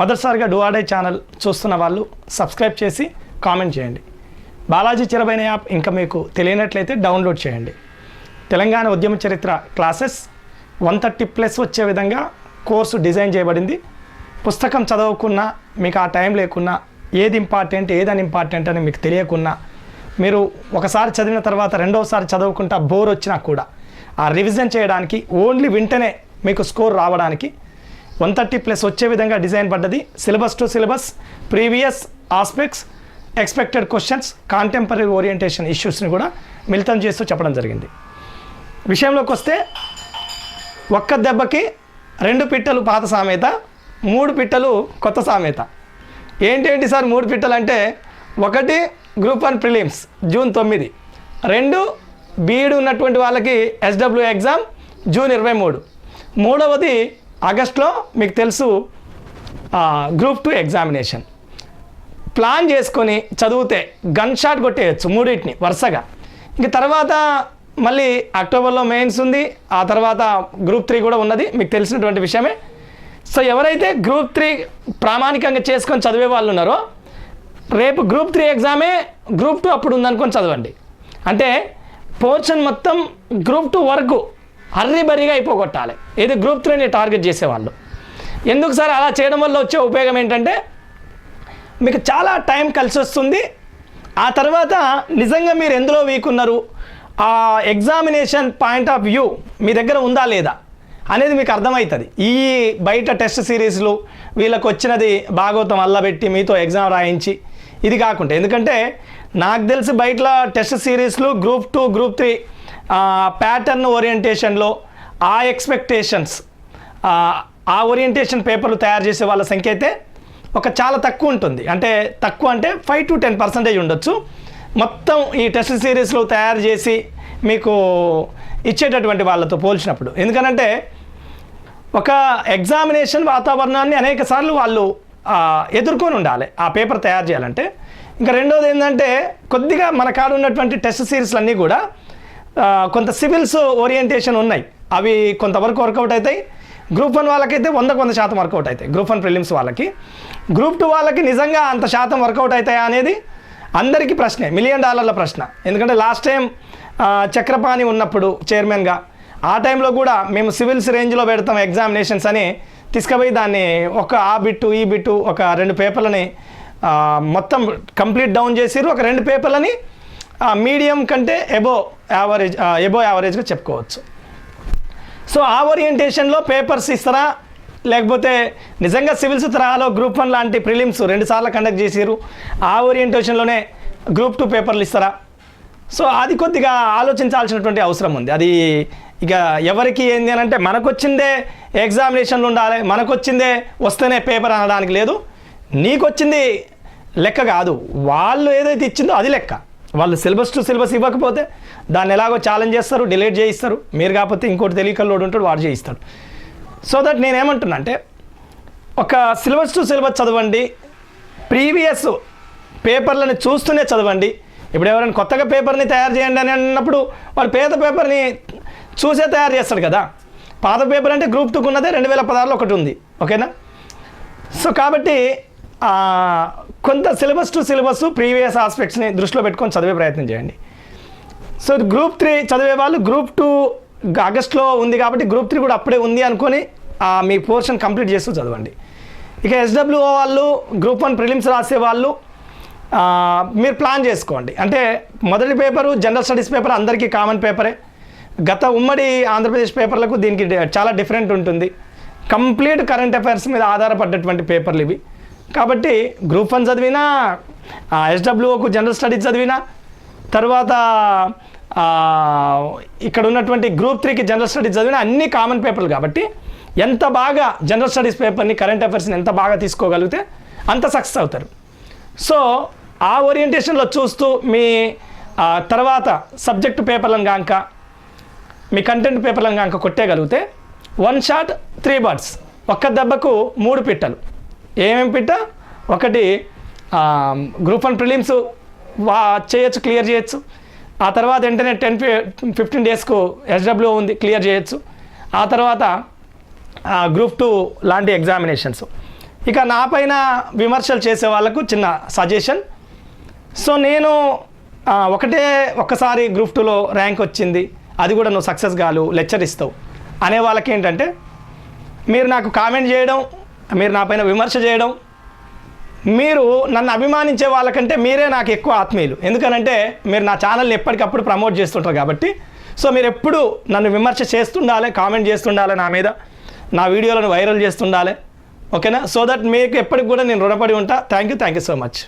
మొదటిసారిగా డూఆర్డై ఛానల్ చూస్తున్న వాళ్ళు సబ్స్క్రైబ్ చేసి కామెంట్ చేయండి. బాలాజీ చిరబైన యాప్ ఇంకా మీకు తెలియనట్లయితే డౌన్లోడ్ చేయండి. తెలంగాణ ఉద్యమ చరిత్ర క్లాసెస్ వన్ థర్టీ ప్లస్ వచ్చే విధంగా కోర్సు డిజైన్ చేయబడింది. పుస్తకం చదవకున్నా మీకు ఆ టైం లేకున్నా ఏది ఇంపార్టెంట్ ఏదని ఇంపార్టెంట్ అని మీకు తెలియకున్నా మీరు ఒకసారి చదివిన తర్వాత రెండోసారి చదవకుండా బోర్ వచ్చినా కూడా ఆ రివిజన్ చేయడానికి ఓన్లీ వెంటనే మీకు స్కోర్ రావడానికి వన్ థర్టీ ప్లస్ వచ్చే విధంగా డిజైన్ పడ్డది. Syllabus to syllabus previous aspects expected questions contemporary orientation ఇష్యూస్ని కూడా మిళితం చేస్తూ చెప్పడం జరిగింది. విషయంలోకి వస్తే ఒక్క దెబ్బకి రెండు పిట్టలు పాత సామెత మూడు పిట్టలు కొత్త సామెత. ఏంటేంటి సార్ మూడు పిట్టలు అంటే ఒకటి గ్రూప్ వన్ ప్రిలిమ్స్ జూన్ తొమ్మిది. రెండు బీఈడి ఉన్నటువంటి వాళ్ళకి ఎస్డబ్ల్యూ ఎగ్జామ్ జూన్ ఇరవై మూడు. మూడవది ఆగస్ట్లో మీకు తెలుసు గ్రూప్ టూ ఎగ్జామినేషన్ ప్లాన్ చేసుకొని చదివితే గన్ షాట్ కొట్టేయచ్చు మూడింటిని వరుసగా. ఇంక తర్వాత మళ్ళీ అక్టోబర్లో మెయిన్స్ ఉంది ఆ తర్వాత గ్రూప్ త్రీ కూడా ఉన్నది మీకు తెలిసినటువంటి విషయమే. సో ఎవరైతే గ్రూప్ త్రీ ప్రామాణికంగా చేసుకొని చదివే వాళ్ళు ఉన్నారో రేపు గ్రూప్ త్రీ ఎగ్జామే గ్రూప్ టూ అప్పుడు ఉందనుకొని చదవండి. అంటే పోర్షన్ మొత్తం గ్రూప్ టూ వరకు హర్రీబరిగా అయిపోగొట్టాలి. ఇది గ్రూప్ త్రీని టార్గెట్ చేసేవాళ్ళు. ఎందుకు సార్ అలా చేయడం వల్ల వచ్చే ఉపయోగం ఏంటంటే మీకు చాలా టైం కలిసి వస్తుంది. ఆ తర్వాత నిజంగా మీరు ఎందులో వీక్ ఉన్నారు? ఆ ఎగ్జామినేషన్ పాయింట్ ఆఫ్ వ్యూ మీ దగ్గర ఉందా లేదా అనేది మీకు అర్థమవుతుంది. ఈ బయట టెస్ట్ సిరీస్లు వీళ్ళకు వచ్చినది భాగవతం అల్లబెట్టి మీతో ఎగ్జామ్ రాయించి ఇది కాకుండా ఎందుకంటే నాకు తెలిసి బయట టెస్ట్ సిరీస్లు group two group three pattern ఓరియంటేషన్లో ఆ ఎక్స్పెక్టేషన్స్ ఆ ఓరియంటేషన్ పేపర్లు తయారు చేసే వాళ్ళ సంఖ్య అయితే ఒక చాలా తక్కువ ఉంటుంది. అంటే తక్కువ అంటే ఫైవ్ టు టెన్ పర్సెంటేజ్ ఉండొచ్చు. మొత్తం ఈ టెస్ట్ సిరీస్లు తయారు చేసి మీకు ఇచ్చేటటువంటి వాళ్ళతో పోల్చినప్పుడు. ఎందుకనంటే ఒక ఎగ్జామినేషన్ వాతావరణాన్ని అనేక సార్లు వాళ్ళు ఎదుర్కొని ఉండాలి. ఆ పేపర్ తయారు చేయాలంటే. ఇంకా రెండోది ఏంటంటే కొద్దిగా మన కాడ ఉన్నటువంటి టెస్ట్ సిరీస్లు అన్నీ కూడా కొంత సివిల్స్ ఓరియంటేషన్ ఉన్నాయి. అవి కొంతవరకు వర్కౌట్ అవుతాయి. గ్రూప్ వన్ వాళ్ళకైతే వందకు వంద శాతం వర్కౌట్ అవుతాయి. గ్రూప్ వన్ ప్రిలిమ్స్ వాళ్ళకి. గ్రూప్ టూ వాళ్ళకి నిజంగా అంత శాతం వర్కౌట్ అవుతాయా అనేది అందరికీ ప్రశ్నే. మిలియన్ డాలర్ల ప్రశ్న. ఎందుకంటే లాస్ట్ టైం చక్రపాణి ఉన్నప్పుడు చైర్మన్గా ఆ టైంలో కూడా మేము సివిల్స్ రేంజ్లో పెడతాం ఎగ్జామినేషన్స్ అని తీసుకుపోయి దాన్ని ఒక ఆ బిట్టు ఈ బిట్టు ఒక రెండు పేపర్లని మొత్తం కంప్లీట్ డౌన్ చేసిర్రు. ఒక రెండు పేపర్లని మీడియం కంటే ఎబో యావరేజ్ ఎబో యావరేజ్గా చెప్పుకోవచ్చు. సో ఆ ఓరియంటేషన్లో పేపర్స్ ఇస్తారా? లేకపోతే నిజంగా సివిల్స్ తరహాలో గ్రూప్ వన్ లాంటి ప్రిలిమ్స్ రెండుసార్లు కండక్ట్ చేసిరు ఆ ఓరియంటేషన్లోనే గ్రూప్ టూ పేపర్లు ఇస్తారా? సో అది కొద్దిగా ఆలోచించాల్సినటువంటి అవసరం ఉంది. అది ఇక ఎవరికి ఏంది అని అంటే మనకు వచ్చిందే ఎగ్జామినేషన్లు ఉండాలి మనకు వచ్చిందే వస్తేనే పేపర్ అనడానికి లేదు. నీకు వచ్చింది లెక్క కాదు. వాళ్ళు ఏదైతే ఇచ్చిందో అది లెక్క. వాళ్ళు సిలబస్ టు సిలబస్ ఇవ్వకపోతే దాన్ని ఎలాగో ఛాలెంజ్ చేస్తారు డిలీట్ చేయిస్తారు. మీరు కాకపోతే ఇంకోటి తెలియకల్లోడు ఉంటాడు వాడు చేయిస్తాడు. సో దట్ నేనేమంటున్నా అంటే ఒక సిలబస్ టు సిలబస్ చదవండి ప్రీవియస్ పేపర్లను చూస్తూనే చదవండి ఇప్పుడు ఎవరైనా కొత్తగా పేపర్ని తయారు చేయండి అని అన్నప్పుడు వాడు పేద పేపర్ని చూసే తయారు చేస్తాడు కదా. పాత పేపర్ అంటే గ్రూప్ టూకు ఉన్నదే రెండు వేల పదహారులో ఒకటి ఉంది. ఓకేనా? సో కాబట్టి కొంత సిలబస్ టు సిలబస్ ప్రీవియస్ ఆస్పెక్ట్స్ని దృష్టిలో పెట్టుకొని చదివే ప్రయత్నం చేయండి. సో గ్రూప్ త్రీ చదివే వాళ్ళు గ్రూప్ టూ ఆగస్ట్లో ఉంది కాబట్టి గ్రూప్ త్రీ కూడా అప్పుడే ఉంది అనుకొని ఆ, మీ పోర్షన్ కంప్లీట్ చేస్తూ చదవండి. ఇక ఎస్డబ్ల్యూఓ వాళ్ళు గ్రూప్ వన్ ప్రిలిమ్స్ రాసే వాళ్ళు మీరు ప్లాన్ చేసుకోండి. అంటే మొదటి పేపరు జనరల్ స్టడీస్ పేపర్ అందరికీ కామన్ పేపరే గత ఉమ్మడి ఆంధ్రప్రదేశ్ పేపర్లకు దీనికి చాలా డిఫరెంట్ ఉంటుంది. కంప్లీట్ కరెంట్ అఫైర్స్ మీద ఆధారపడ్డటువంటి పేపర్లు ఇవి. కాబట్టి గ్రూప్ వన్ చదివినా ఎస్డబ్ల్యూఓకు జనరల్ స్టడీస్ చదివినా తర్వాత ఇక్కడ ఉన్నటువంటి గ్రూప్ త్రీకి జనరల్ స్టడీస్ చదివిన అన్ని కామన్ పేపర్లు కాబట్టి ఎంత బాగా జనరల్ స్టడీస్ పేపర్ని కరెంట్ అఫైర్స్ని ఎంత బాగా తీసుకోగలిగితే అంత సక్సెస్ అవుతారు. సో ఆ ఓరియంటేషన్లో చూస్తూ మీ తర్వాత సబ్జెక్టు పేపర్లను కాక మీ కంటెంట్ పేపర్లను కాక కొట్టేయగలిగితే వన్ షాట్ త్రీ బర్డ్స్ ఒక్క దెబ్బకు మూడు పిట్టలు. ఏమేమి పిట్ట? ఒకటి గ్రూప్ వన్ ప్రిలిమ్స్ వా చేయొచ్చు క్లియర్ చేయొచ్చు. ఆ తర్వాత వెంటనే టెన్ ఫిఫ్టీన్ డేస్కు ఎస్డబ్ల్యూ ఉంది క్లియర్ చేయొచ్చు. ఆ తర్వాత గ్రూప్ టూ లాంటి ఎగ్జామినేషన్స్ ఇక నా పైన విమర్శలు చేసే వాళ్ళకు చిన్న సజెషన్ సో నేను ఒకటే ఒక్కసారి గ్రూప్ టూలో ర్యాంక్ వచ్చింది. అది కూడా నువ్వు సక్సెస్ కాలు లెక్చర్ ఇస్తావు. అనే వాళ్ళకి ఏంటంటే మీరు నాకు కామెంట్ చేయడం మీరు నా పైన విమర్శ చేయడం మీరు నన్ను అభిమానించే వాళ్ళకంటే మీరే నాకు ఎక్కువ ఆత్మీయులు. ఎందుకనంటే మీరు నా ఛానల్ని ఎప్పటికప్పుడు ప్రమోట్ చేస్తుంటారు కాబట్టి. సో మీరు ఎప్పుడు నన్ను విమర్శ చేస్తుండాలి కామెంట్ చేస్తుండాలి నా మీద. నా వీడియోలను వైరల్ చేస్తుండాలి. ఓకేనా? సో దట్ మీకు ఎప్పటికి కూడా నేను రుణపడి ఉంటా. Thank you thank you so much.